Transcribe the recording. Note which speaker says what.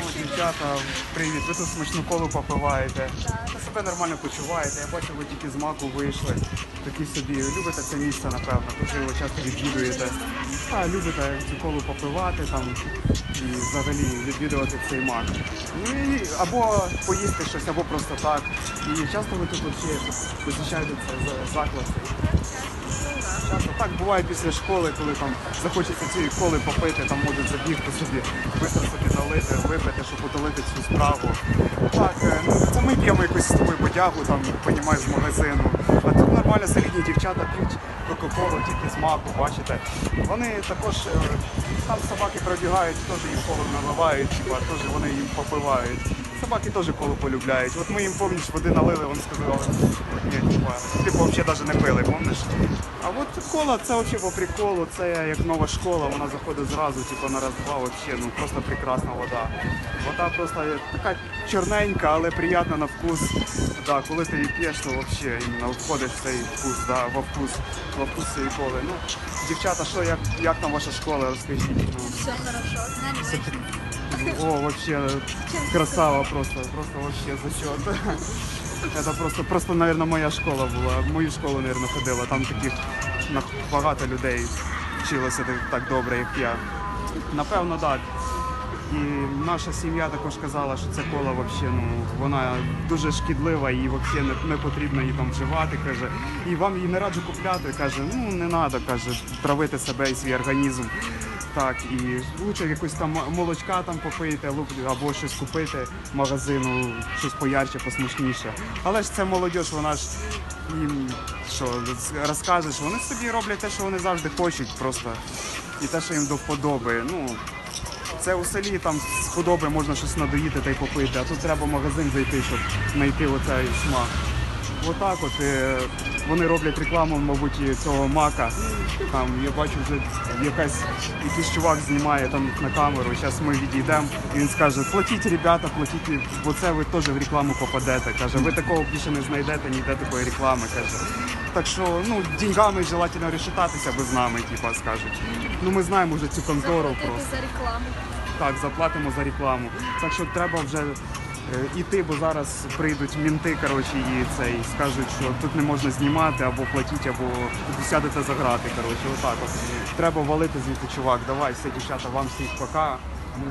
Speaker 1: О, дівчата, привіт, ви тут смачну колу попиваєте. Ви себе нормально почуваєте. Я бачу, ви тільки з маку вийшли. Такі собі любите це місце, напевно, тут ви його часто відвідуєте. А любите цю колу попивати там і взагалі відвідувати цей мак. Ну і або поїсти щось, або просто так. І часто ви тут посещаєте цей за- заклад. Часто так буває після школи, коли там захочеться цієї коли попити, там можуть забігти собі, швидко собі налити, випити, щоб утолити цю справу. Так, ну це ми п'ємо якусь з тобою подягу, там, понімаєш, з магазину. А тут нормально солідні дівчата п'ють Кока-Колу, тільки з маку, бачите. Вони також е, там собаки пробігають, теж їм колу наливають, теж вони їм попивають. Собаки теж колу полюбляють. От ми їм помніш, води налили, вони сказали, ні, типа, типу взагалі навіть не пили, помниш? А от кола це взагалі по приколу, це як нова школа, вона заходить зразу, типу на раз-два, взагалі, ну просто прекрасна вода. Вода просто така чорненька, але приємна на вкус. Да, коли ти її п'єш, то взагалі іменно входиш в цей вкус, да, во вкус, во вкус цієї коли. Ну, дівчата, що, як, як там ваша школа, розкажіть. Ну,
Speaker 2: Все хорошо. Знаєш,
Speaker 1: о, вообще красава просто, просто вообще зачет. Это просто, просто, наверное, моя школа була. В мою школу, наверное, ходила. Там таких багато людей вчилося так, так добре, як я. Напевно, так. І наша сім'я також казала, що ця кола вообще, ну, вона дуже шкідлива і взагалі не, не потрібно її там вживати. Каже. І вам її не раджу купляти. Каже, ну не треба, каже, травити себе і свій організм. Так, і лучше якось там молочка там попити, або щось купити магазину, щось поярче, посмачніше. Але ж це молодь, вона ж їм що розкажеш, вони собі роблять те, що вони завжди хочуть, просто і те, що їм до вподоби. Ну це у селі там з худоби можна щось надоїти та й попити, а тут треба в магазин зайти, щоб знайти оцей смак. Отак от е, вони роблять рекламу, мабуть, цього мака. Там я бачу вже якась якийсь чувак знімає там на камеру. Зараз ми відійдемо. І він скаже: платіть, ребята, платіть, бо це ви теж в рекламу попадете. Каже, ви такого більше не знайдете, ніде такої реклами. Каже. Так що ну деньгами желательно решетатися без нами, типа скажуть. Ну ми знаємо вже цю контору
Speaker 2: заплатити
Speaker 1: просто.
Speaker 2: за рекламу.
Speaker 1: Так, заплатимо за рекламу. Так що треба вже іти, бо зараз прийдуть мінти, коротше, і цей скажуть, що тут не можна знімати, або платіть, або сядете за грати. Коротше, отак от. Треба валити звідти, чувак. Давай, все, дівчата, вам всіх пока. Ми